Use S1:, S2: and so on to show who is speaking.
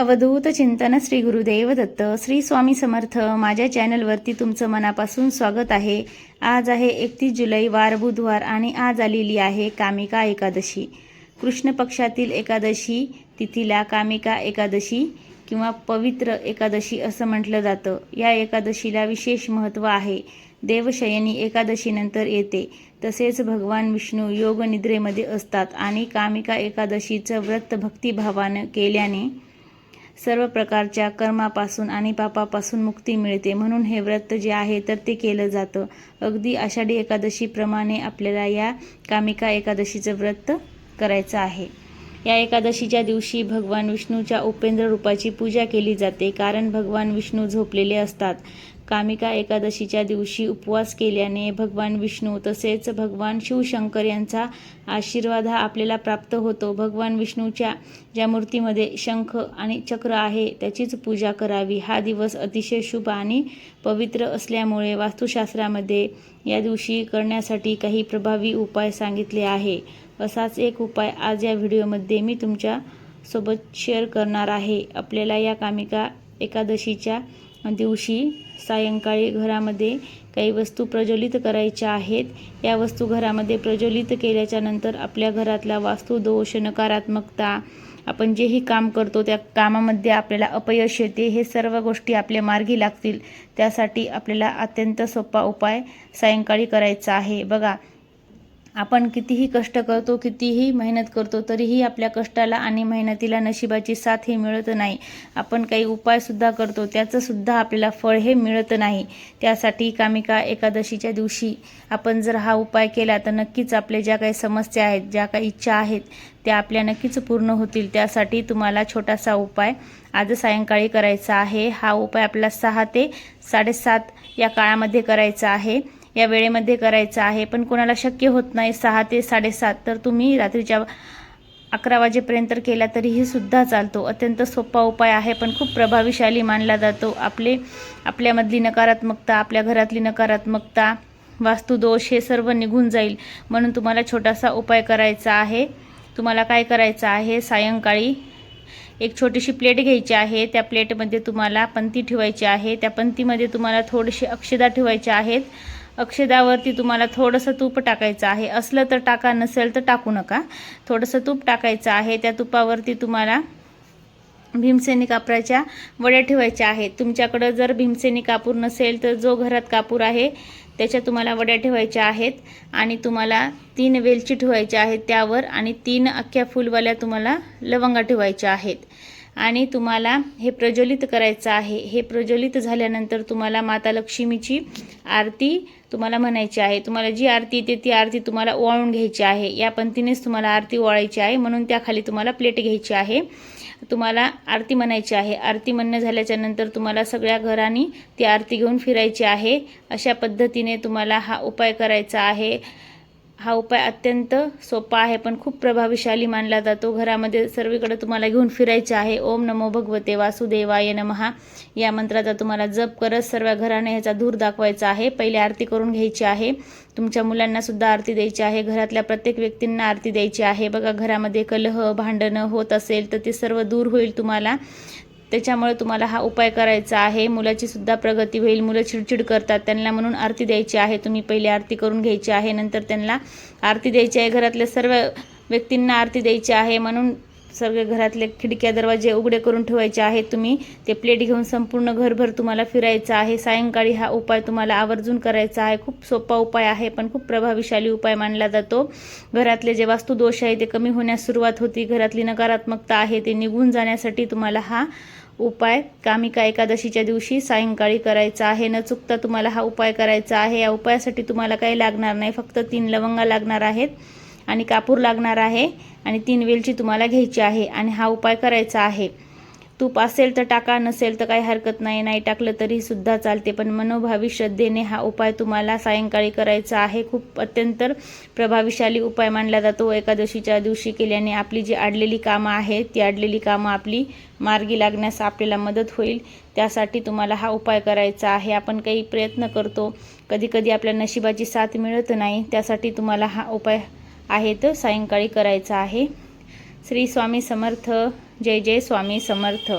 S1: अवधूत चिंतन श्री गुरुदेव दत्त श्री स्वामी समर्थ माझ्या चॅनलवरती तुमचं मनापासून स्वागत आहे. आज आहे एकतीस जुलै वार बुधवार आणि आज आलेली आहे कामिका एकादशी. कृष्ण पक्षातील एकादशी तिथीला कामिका एकादशी किंवा पवित्र एकादशी असं म्हटलं जातं. या एकादशीला विशेष महत्त्व आहे. देवशयनी एकादशीनंतर येते. तसेच भगवान विष्णू योगनिद्रेमध्ये असतात आणि कामिका एकादशीचं व्रत भक्तिभावानं केल्याने सर्व प्रकारच्या कर्मापासून आणि पापापासून मुक्ती मिळते. म्हणून हे व्रत जे आहे तर ते केलं जातं. अगदी आषाढी एकादशीप्रमाणे आपल्याला या कामिका एकादशीचं व्रत करायचं आहे. या एकादशीच्या दिवशी भगवान विष्णूच्या उपेंद्र रूपाची पूजा केली जाते कारण भगवान विष्णू झोपलेले असतात. कामिका एकादशीच्या दिवशी उपवास केल्याने भगवान विष्णू तसेच भगवान शिवशंकर यांचा आशीर्वाद हा आपल्याला प्राप्त होतो. भगवान विष्णूच्या ज्या मूर्तीमध्ये शंख आणि चक्र आहे त्याचीच पूजा करावी. हा दिवस अतिशय शुभ आणि पवित्र असल्यामुळे वास्तुशास्त्रामध्ये या दिवशी करण्यासाठी काही प्रभावी उपाय सांगितले आहे. असाच एक उपाय आज या व्हिडिओमध्ये मी तुमच्यासोबत शेअर करणार आहे. आपल्याला या कामिका एकादशीच्या दिवशी सायंकाळी घरामध्ये काही वस्तू प्रज्वलित करायच्या आहेत. या वस्तू घरामध्ये प्रज्वलित केल्याच्यानंतर आपल्या घरातला वास्तुदोष नकारात्मकता आपण जेही काम करतो त्या कामामध्ये आपल्याला अपयश येते हे सर्व गोष्टी आपल्या मार्गी लागतील. त्यासाठी आपल्याला अत्यंत सोपा उपाय सायंकाळी करायचा आहे. बघा आपण कितीही कष्ट करतो कितीही मेहनत करतो तरीही आपल्या कष्टाला आणि मेहनतीला नशिबाची साथ ही मिळत नाही. आपण काही उपायसुद्धा करतो त्याचंसुद्धा आपल्याला फळ हे मिळत नाही. त्यासाठी कामिका एकादशीच्या दिवशी आपण जर हा उपाय केला तर नक्कीच आपल्या ज्या काही समस्या आहेत ज्या काही इच्छा आहेत त्या आपल्या नक्कीच पूर्ण होतील. त्यासाठी तुम्हाला छोटासा उपाय आज सायंकाळी करायचा आहे. हा उपाय आपला सहा ते साडेसात या काळामध्ये करायचा आहे. या वेळेमध्ये करायचं आहे. पण कोणाला शक्य होत नाही सहा ते साडेसात. तर तुम्ही रात्रीच्या अकरा वाजेपर्यंत केला तरीही सुद्धा चालतो. अत्यंत सोपा उपाय आहे पण खूप प्रभावीशाली मानला जातो. आपले आपल्यामधली नकारात्मकता आपल्या घरातली नकारात्मकता वास्तुदोष हे सर्व निघून जाईल. म्हणून तुम्हाला छोटासा उपाय करायचा आहे. तुम्हाला काय करायचं आहे? सायंकाळी एक छोटीशी प्लेट घ्यायची आहे. त्या प्लेटमध्ये तुम्हाला पंती ठेवायची आहे. त्या पंतीमध्ये तुम्हाला थोडीशी अक्षदा ठेवायच्या आहेत. अक्षदावरती तुम्हाला थोडंसं तूप टाकायचं आहे. असलं तर टाका नसेल तर टाकू नका. थोडंसं तूप टाकायचं आहे. त्या तुपावरती तुम्हाला भीमसेनी कापराच्या वड्या ठेवायच्या आहेत. तुमच्याकडं जर भीमसेनी कापूर नसेल तर जो घरात कापूर आहे त्याच्या तुम्हाला वड्या ठेवायच्या आहेत आणि तुम्हाला तीन वेलची ठेवायच्या आहेत त्यावर आणि तीन अख्ख्या फुलवाल्या तुम्हाला लवंगा ठेवायच्या आहेत. आणि तुम्हाला हे प्रज्वलित करायचं आहे. हे प्रज्वलित झाल्यानंतर तुम्हाला माता लक्ष्मीची आरती तुम्हाला म्हणायची आहे. तुम्हाला जी आरती येते ती आरती तुम्हाला ओवाळून घ्यायची आहे. या पंथीनेच तुम्हाला आरती ओवाळायची आहे. म्हणून त्याखाली तुम्हाला प्लेट घ्यायची आहे. तुम्हाला आरती म्हणायची आहे. आरती म्हणणं झाल्याच्यानंतर तुम्हाला सगळ्या घरांनी ती आरती घेऊन फिरायची आहे. अशा पद्धतीने तुम्हाला हा उपाय करायचा आहे. हा उपाय अत्यंत सोपा आहे पण खूप प्रभावीशाली मानला जातो. घरामध्ये सर्वीकडे तुम्हाला घेऊन फिरायचे आहे. ओम नमो भगवते वासुदेवाय नमहा. या मंत्राचा तुम्हाला जप करत सर्व घराने ह्याचा धूर दाखवायचा आहे. पहिले आरती करून घ्यायची आहे. तुमच्या मुलांना सुद्धा आरती द्यायची आहे. घरातल्या प्रत्येक व्यक्तींना आरती द्यायची आहे. बघा घरामध्ये कलह भांडणं होत असेल तर ते सर्व दूर होईल तुम्हाला. त्याच्यामुळे तुम्हाला हा उपाय करायचा आहे. मुलाची सुद्धा प्रगती होईल. मुलं चिडचिड करतात. त्यांना म्हणून आरती द्यायची आहे. तुम्ही पहिले आरती करून घ्यायची आहे. नंतर त्यांना आरती द्यायची आहे. घरातल्या सर्व व्यक्तींना आरती द्यायची आहे. म्हणून सगळे घरातले खिडक्या दरवाजे उघडे करून ठेवायचे आहेत. तुम्ही ते प्लेट घेऊन संपूर्ण घरभर तुम्हाला फिरायचं आहे. सायंकाळी हा उपाय तुम्हाला आवर्जून करायचा आहे. खूप सोपा उपाय आहे पण खूप प्रभावीशाली उपाय मानला जातो. घरातले जे वास्तुदोष आहे ते कमी होण्यास सुरुवात होती. घरातली नकारात्मकता आहे ते निघून जाण्यासाठी तुम्हाला हा उपाय कामिका एकादशीच्या दिवशी सायंकाळी करायचा आहे. न चुकता तुम्हाला हा उपाय करायचा आहे. या उपायासाठी तुम्हाला काही लागणार नाही. फक्त तीन लवंगा लागणार आहेत. आणि कापूर लागणार आहे आणि तीन वेलची तुम्हाला घ्यायची आहे आणि हा उपाय करायचा आहे. तूप असेल तर टाका नसेल तर काही हरकत नाही नाही टाकलं तरी सुद्धा चालते. पण मनोभावी श्रद्धेने हा उपाय तुम्हाला सायंकाळी करायचा आहे. खूप अत्यंत प्रभावीशाली उपाय मानला जातो. एकादशीच्या दिवशी केल्याने आपली जी आडलेली कामं आहेत ती आडलेली कामं आपली मार्गी लागण्यास आपल्याला मदत होईल. त्यासाठी तुम्हाला हा उपाय करायचा आहे. आपण काही प्रयत्न करतो. कधीकधी आपल्या नशिबाची साथ मिळत नाही. त्यासाठी तुम्हाला हा उपाय आहे तो सायंकाळी करायचा आहे. श्री स्वामी समर्थ जय जय स्वामी समर्थ.